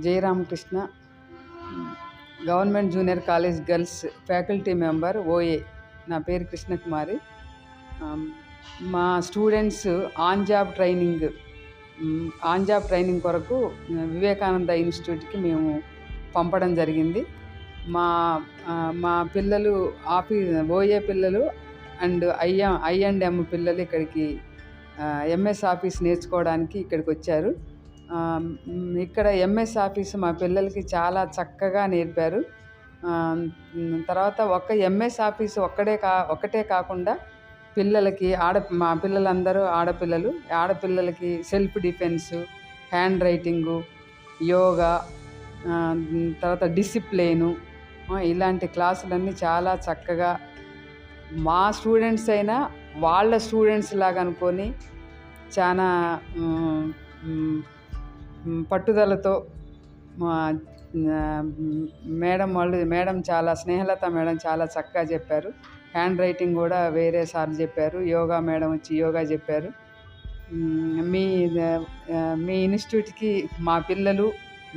Jayaramakrishna government junior college girls faculty member OA. నా పేరు కృష్ణకుమారి. మా students on job training on job training కొరకు వివేకానంద ఇన్స్టిట్యూట్కి మేము పంపడం జరిగింది. మా మా పిల్లలు ఆఫీ ఓఏ పిల్లలు and IM I and M పిల్లలు ఇక్కడికి ఎంఎస్ ఆఫీస్ నేర్చుకోవడానికి ఇక్కడికి వచ్చారు. ఇక్కడ ఎంఎస్ ఆఫీస్ మా పిల్లలకి చాలా చక్కగా నేర్పారు. తర్వాత ఒక్క ఎంఎస్ ఆఫీస్ ఒక్కడే కా ఒక్కటే కాకుండా పిల్లలకి ఆడ మా పిల్లలందరూ ఆడపిల్లలు ఆడపిల్లలకి self defence handwriting yoga తర్వాత డిసిప్లిను ఇలాంటి క్లాసులన్నీ చాలా చక్కగా మా స్టూడెంట్స్ అయినా వాళ్ళ స్టూడెంట్స్ లాగా అనుకొని చాలా పట్టుదలతో మా మేడం వాళ్ళు మేడం చాలా స్నేహలత మేడం చాలా చక్కగా చెప్పారు. హ్యాండ్ రైటింగ్ కూడా వేరే సార్ చెప్పారు. యోగా మేడం వచ్చి యోగా చెప్పారు. మీ మీ ఇన్స్టిట్యూట్కి మా పిల్లలు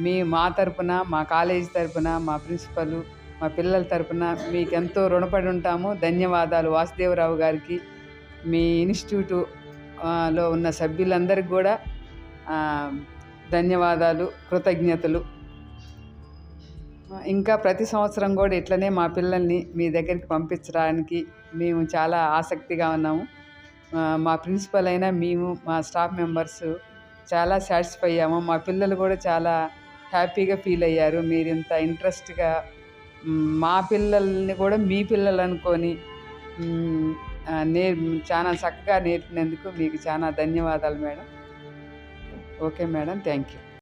మీ మా తరపున మా కాలేజీ తరపున మా ప్రిన్సిపల్ మా పిల్లల తరపున మీకు ఎంతో రుణపడి ఉంటాము. ధన్యవాదాలు వాసుదేవరావు గారికి. మీ ఇన్స్టిట్యూట్లో ఉన్న సభ్యులందరికీ కూడా ధన్యవాదాలు కృతజ్ఞతలు. ఇంకా ప్రతి సంవత్సరం కూడా ఇట్లనే మా పిల్లల్ని మీ దగ్గరికి పంపించడానికి మేము చాలా ఆసక్తిగా ఉన్నాము. మా ప్రిన్సిపల్ అయినా మేము మా స్టాఫ్ మెంబర్స్ చాలా సాటిస్ఫై అయ్యాము. మా పిల్లలు కూడా చాలా హ్యాపీగా ఫీల్ అయ్యారు. మీరు ఇంత ఇంట్రెస్ట్గా మా పిల్లల్ని కూడా మీ పిల్లలు అనుకొని నే చాలా చక్కగా నేర్పినందుకు మీకు చాలా ధన్యవాదాలు madam. Okay madam thank you.